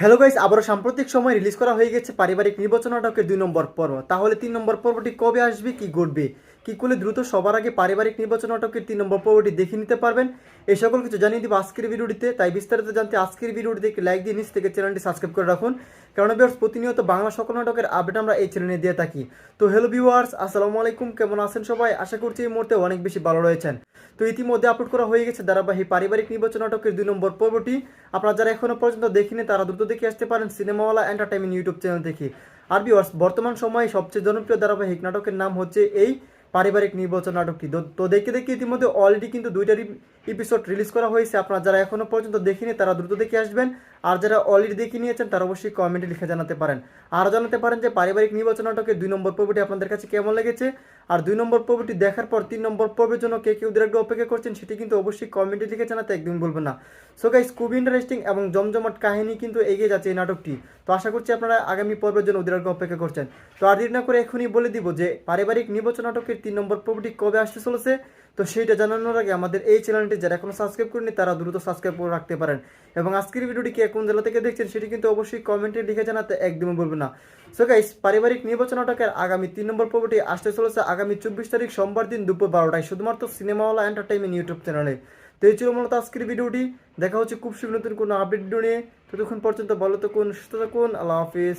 Hello guys, আবারও সাম্প্রতিক সময় রিলিজ করা হয়ে গেছে পারিবারিক নির্বাচন নাটকের দুই নম্বর পর্ব। তাহলে তিন নম্বর পর্বটি কবে আসবে, কি ঘটবে? কি করলে দ্রুত সবার আগে পারিবারিক নির্বাচন নাটকের তিন নম্বর পর্বটি দেখে নিতে পারবেন। এই সকল কিছু জানিয়ে দিব আজকের ভিডিওটিতে। তাই বিস্তারিত জানতে আজকের ভিডিওটিতে একটি লাইক দিয়ে নিচ থেকে চ্যানেলটি সাবস্ক্রাইব করে রাখুন। কারণ বিয়ার্স প্রতিনিয়ত বাংলা সকল নাটকের আপডেট আমরা এই চ্যানেলে দিয়ে থাকি। তো হ্যালো ভিউয়ার্স আসসালামু আলাইকুম, কেমন আছেন সবাই? আশা করছি এই মুহূর্তে অনেক বেশি ভালো রয়েছেন। তো ইতিমধ্যে আপলোড করা হয়ে গেছে ধারাবাহিক পারিবারিক নির্বাচন নাটকের দুই নম্বর পর্বটি। আপনারা যারা এখনও পর্যন্ত দেখিনি, তারা দ্রুত দেখে আসতে পারেন সিনেমাওয়ালা এন্টারটেইনমেন্ট ইউটিউব চ্যানেল থেকে। আর ভিউয়ার্স বর্তমান সময়ে সবচেয়ে জনপ্রিয় ধারাবাহিক নাটকের নাম হচ্ছে এই পারিবারিক নির্বাচন নাটকটি। তো- তো দেখে দেখে ইতিমধ্যে অলরেডি কিন্তু দুইটারই এপিসোড রিলিজ করা হয়েছে। আপনারা যারা এখনও পর্যন্ত দেখিনি, তারা দ্রুত দেখে আসবেন। আর যারা অলরেডি দেখে নিয়েছেন, তারা অবশ্যই কমেন্টে লিখে জানাতে পারেন। আর জানাতে পারেন যে পারিবারিক নির্বাচন নাটকের দুই নম্বর পর্বটি আপনাদের কাছে কেমন লেগেছে? আর দুই নম্বর পর্বটি দেখার পর তিন নম্বর পর্বের জন্য কে কে দীর্ঘ অপেক্ষা করছেন, সেটি কিন্তু অবশ্যই কমেন্টে লিখে জানাতে একদম বলবেন না। সো গাইস খুব ইন্টারেস্টিং এবং জমজমাট কাহিনী কিন্তু এগিয়ে যাচ্ছে এই নাটকটি। তো আশা করছি আপনারা আগামী পর্বের জন্য দীর্ঘ অপেক্ষা করছেন। তো আর দেরি না করে এখনই বলে দিব যে পারিবারিক নির্বাচন নাটকের তিন নম্বর পর্বটি কবে আসতে চলেছে? তো সেইটা জানানোর আগে আমাদের এই চ্যানেলটি যারা এখনও সাবস্ক্রাইব করেনি তারা দ্রুত সাবস্ক্রাইব করে রাখতে পারেন। এবং আজকের ভিডিওটি কে কোন জেলা থেকে দেখছেন সেটি কিন্তু অবশ্যই কমেন্টে লিখে জানাতে একদমই বলবেন না। সো গাইস পারিবারিক নির্বাচন নাটকের আগামী তিন নম্বর পর্বটি আসতে চলেছে আগামী চব্বিশ তারিখ সোমবার দিন দুপুর বারোটায়, শুধুমাত্র সিনেমাওয়ালা এন্টারটেইনমেন্ট ইউটিউব চ্যানেলে তো এই ছিল মূলত আজকের ভিডিওটি। দেখা হচ্ছে খুব শীঘ্র নতুন কোনো আপডেট নিয়ে। ততক্ষণ পর্যন্ত ভালো থাকুন, সুস্থ থাকুন। আল্লাহ হাফিজ।